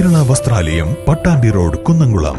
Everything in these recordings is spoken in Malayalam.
വസ്ത്രാലയം Pattambi road Kunnamkulam.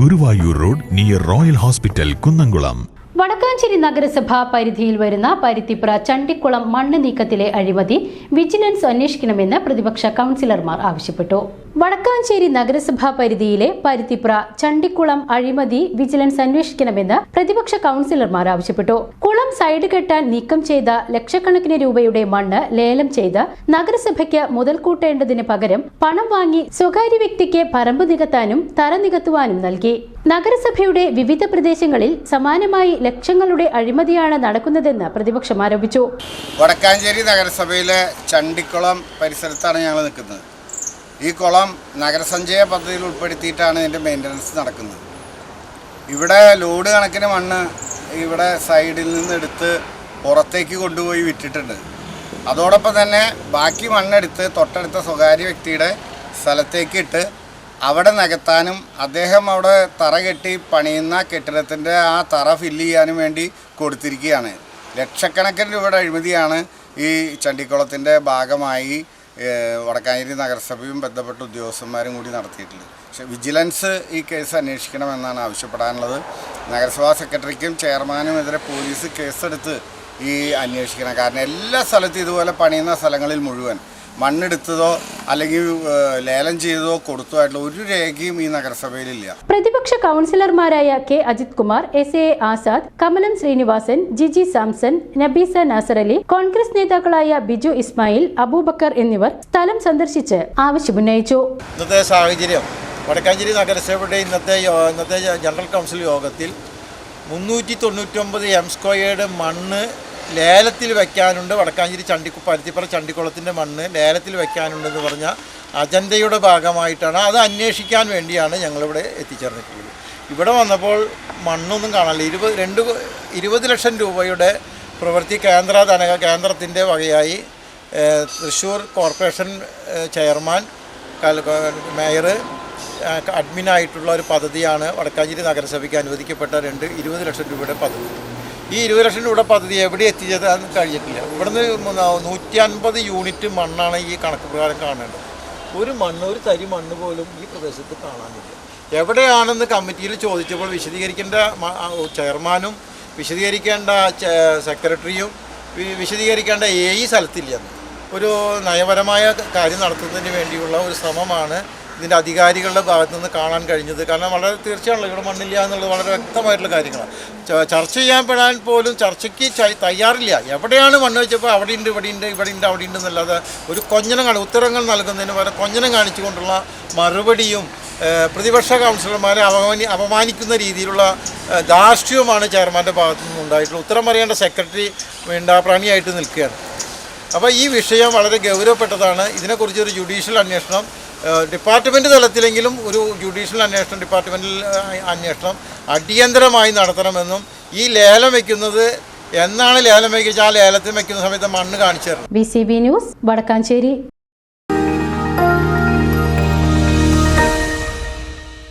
Guruvayur road near royal hospital Kunnamkulam. Vadakkanchery നഗരസഭ പരിധിയിൽ വരുന്ന പരുത്തിപ്ര ചണ്ടിക്കുളം മണ്ണ് നീക്കത്തിലെ അഴിമതി വിജിലൻസ് അന്വേഷിക്കണമെന്ന് പ്രതിപക്ഷ കൗൺസിലർമാർ ആവശ്യപ്പെട്ടു. വടക്കാഞ്ചേരി നഗരസഭാ പരിധിയിലെ പരുത്തിപ്ര ചണ്ടിക്കുളം അഴിമതി വിജിലൻസ് അന്വേഷിക്കണമെന്ന് പ്രതിപക്ഷ കൗൺസിലർമാർ ആവശ്യപ്പെട്ടു. കുളം സൈഡ് കെട്ടാൻ നീക്കം ചെയ്ത ലക്ഷക്കണക്കിന് രൂപയുടെ മണ്ണ് ലേലം ചെയ്ത് നഗരസഭയ്ക്ക് മുതൽ കൂട്ടേണ്ടതിന് പകരം പണം വാങ്ങി സ്വകാര്യ വ്യക്തിക്ക് പറമ്പ് നികത്താനും തറ നികത്തുവാനും നൽകി. നഗരസഭയുടെ വിവിധ പ്രദേശങ്ങളിൽ സമാനമായി ലക്ഷങ്ങളുടെ അഴിമതിയാണ് നടക്കുന്നതെന്ന് പ്രതിപക്ഷം ആരോപിച്ചു. വടക്കാഞ്ചേരി നഗരസഭയിലെ ചണ്ടിക്കുളം പരിസരത്താണ് ഞങ്ങൾ നിൽക്കുന്നത്. ഈ കുളം നഗരസഞ്ചയ പദ്ധതിയിൽ ഉൾപ്പെടുത്തിയിട്ടാണ് ഇതിന്റെ മെയിന്റനൻസ് നടക്കുന്നത്. ഇവിടെ ലോഡ് കണക്കിന് മണ്ണ് ഇവിടെ സൈഡിൽ നിന്ന് എടുത്ത് പുറത്തേക്ക് കൊണ്ടുപോയി വിറ്റിട്ടുണ്ട് അതോടൊപ്പം തന്നെ ബാക്കി മണ്ണെടുത്ത് തൊട്ടടുത്ത സ്വകാര്യ വ്യക്തിയുടെ സ്ഥലത്തേക്ക് ഇട്ട് അവിടെ നികത്താനും അദ്ദേഹം അവിടെ തറ കെട്ടി പണിയുന്ന കെട്ടിടത്തിന്റെ ആ തറ ഫില്ല് ചെയ്യാനും വേണ്ടി കൊടുത്തിരിക്കുകയാണ്. ലക്ഷക്കണക്കിന് രൂപയുടെ അഴിമതിയാണ് ഈ ചണ്ടിക്കുളത്തിന്റെ ഭാഗമായി വടക്കാഞ്ചേരി നഗരസഭയും ബന്ധപ്പെട്ട ഉദ്യോഗസ്ഥന്മാരും കൂടി നടത്തിയിട്ടുള്ളത്. പക്ഷേ വിജിലൻസ് ഈ കേസ് അന്വേഷിക്കണമെന്നാണ് ആവശ്യപ്പെടാനുള്ളത്. നഗരസഭാ സെക്രട്ടറിക്കും ചെയർമാനുമെതിരെ പോലീസ് കേസെടുത്ത് ഈ അന്വേഷിക്കണം. കാരണം എല്ലാ സ്ഥലത്തും ഇതുപോലെ പണിയുന്ന സ്ഥലങ്ങളിൽ മുഴുവൻ മണ്ണെടുത്തതോ അല്ലെങ്കിൽ ലേലം ചെയ്തതോ കൊടുത്തോ ആയിട്ടുള്ള ഒരു രേഖയും ഈ നഗരസഭയിലില്ല. പ്രതിപക്ഷ കൗൺസിലർമാരായ K Ajith Kumar S A Azad Kamalam Srinivasan Giji Samson Nabeesa Nasar Ali Congress നേതാക്കളായ ബിജു ഇസ്മായിൽ അബൂബക്കർ എന്നിവർ സ്ഥലം സന്ദർശിച്ച് ആവശ്യമുന്നയിച്ചു ഇന്നത്തെ സാഹചര്യം വടക്കാഞ്ചേരി നഗരസഭയുടെ ഇന്നത്തെ ഇന്നത്തെ ജനറൽ കൗൺസിൽ യോഗത്തിൽ മുന്നൂറ്റി തൊണ്ണൂറ്റൊമ്പത് എം സ്ക്വയേർഡ് മണ്ണ് ലേലത്തിൽ വയ്ക്കാനുണ്ട് വടക്കാഞ്ചേരി ചണ്ടിക്കു പരുത്തിപ്പുറ ചണ്ടിക്കുളത്തിന്റെ മണ്ണ് ലേലത്തിൽ വയ്ക്കാനുണ്ടെന്ന് പറഞ്ഞ അജണ്ടയുടെ ഭാഗമായിട്ടാണ് അത് അന്വേഷിക്കാൻ വേണ്ടിയാണ് ഞങ്ങളിവിടെ എത്തിച്ചേർന്നിട്ടുള്ളത്. ഇവിടെ വന്നപ്പോൾ മണ്ണൊന്നും കാണാനില്ല. ഇരുപത് രണ്ട് ഇരുപത് ലക്ഷം രൂപയുടെ പ്രവൃത്തി കേന്ദ്ര ധന കേന്ദ്രത്തിന്റെ വകയായി തൃശ്ശൂർ കോർപ്പറേഷൻ ചെയർമാൻ മേയർ അഡ്മിനായിട്ടുള്ള ഒരു പദ്ധതിയാണ് വടക്കാഞ്ചേരി നഗരസഭയ്ക്ക് അനുവദിക്കപ്പെട്ട രണ്ട് ഇരുപത് ലക്ഷം രൂപയുടെ പദ്ധതി. ഈ ഇരുപത് ലക്ഷം രൂപയുടെ പദ്ധതി എവിടെ എത്തിച്ചേരാൻ കഴിഞ്ഞിട്ടില്ല. ഇവിടുന്ന് നൂറ്റി അൻപത് യൂണിറ്റ് മണ്ണാണ് ഈ കണക്ക് പ്രകാരം കാണേണ്ടത്. ഒരു മണ്ണ് ഒരു തരി മണ്ണ് പോലും ഈ പ്രദേശത്ത് കാണാനില്ല. എവിടെയാണെന്ന് കമ്മിറ്റിയിൽ ചോദിച്ചപ്പോൾ വിശദീകരിക്കേണ്ട ചെയർമാനും വിശദീകരിക്കേണ്ട സെക്രട്ടറിയും വിശദീകരിക്കേണ്ട ഏ ഈ സ്ഥലത്തില്ലെന്ന് ഒരു നയപരമായ കാര്യം നടത്തുന്നതിന് വേണ്ടിയുള്ള ഒരു ശ്രമമാണ് ഇതിന്റെ അധികാരികളുടെ ഭാഗത്തു നിന്ന് കാണാൻ കഴിഞ്ഞത്. കാരണം വളരെ തീർച്ചയാണല്ലോ ഇവിടെ മണ്ണില്ല എന്നുള്ളത് വളരെ വ്യക്തമായിട്ടുള്ള കാര്യങ്ങളാണ്. ചർച്ച ചെയ്യാൻ പെടാൻ പോലും ചർച്ചയ്ക്ക് തയ്യാറില്ല. എവിടെയാണ് മണ്ണ് വെച്ചപ്പോൾ അവിടെ ഉണ്ട് ഇവിടെ ഉണ്ട് ഇവിടെ ഉണ്ട് അവിടെ ഉണ്ട് എന്നല്ലാതെ ഒരു കൊഞ്ഞനം കാണും. ഉത്തരങ്ങൾ നൽകുന്നതിന് വരെ കൊഞ്ഞനം കാണിച്ചുകൊണ്ടുള്ള മറുപടിയും പ്രതിപക്ഷ കൗൺസിലർമാരെ അപമാനി അപമാനിക്കുന്ന രീതിയിലുള്ള ധാർഷ്ട്യവുമാണ് ചെയർമാന്റെ ഭാഗത്തു നിന്നുണ്ടായിട്ടുള്ളത് ഉത്തരം പറയേണ്ട സെക്രട്ടറി വേണ്ടാപ്രാണിയായിട്ട് നിൽക്കുകയാണ്. അപ്പോൾ ഈ വിഷയം വളരെ ഗൗരവപ്പെട്ടതാണ്. ഇതിനെക്കുറിച്ചൊരു ജുഡീഷ്യൽ അന്വേഷണം ഡിപ്പാർട്ട്മെന്റ് തലത്തിലെങ്കിലും ഒരു ജുഡീഷ്യൽ അന്വേഷണം ഡിപ്പാർട്ട്മെന്റിൽ അന്വേഷണം അടിയന്തരമായി നടത്തണമെന്നും ഈ ലേലം വയ്ക്കുന്നത് എന്നാണ് ലേലം വയ്ക്കുക ആ ലേലത്തിൽ വയ്ക്കുന്ന സമയത്ത് മണ്ണ് കാണിച്ചു തരണം. B C B news Vadakkanchery.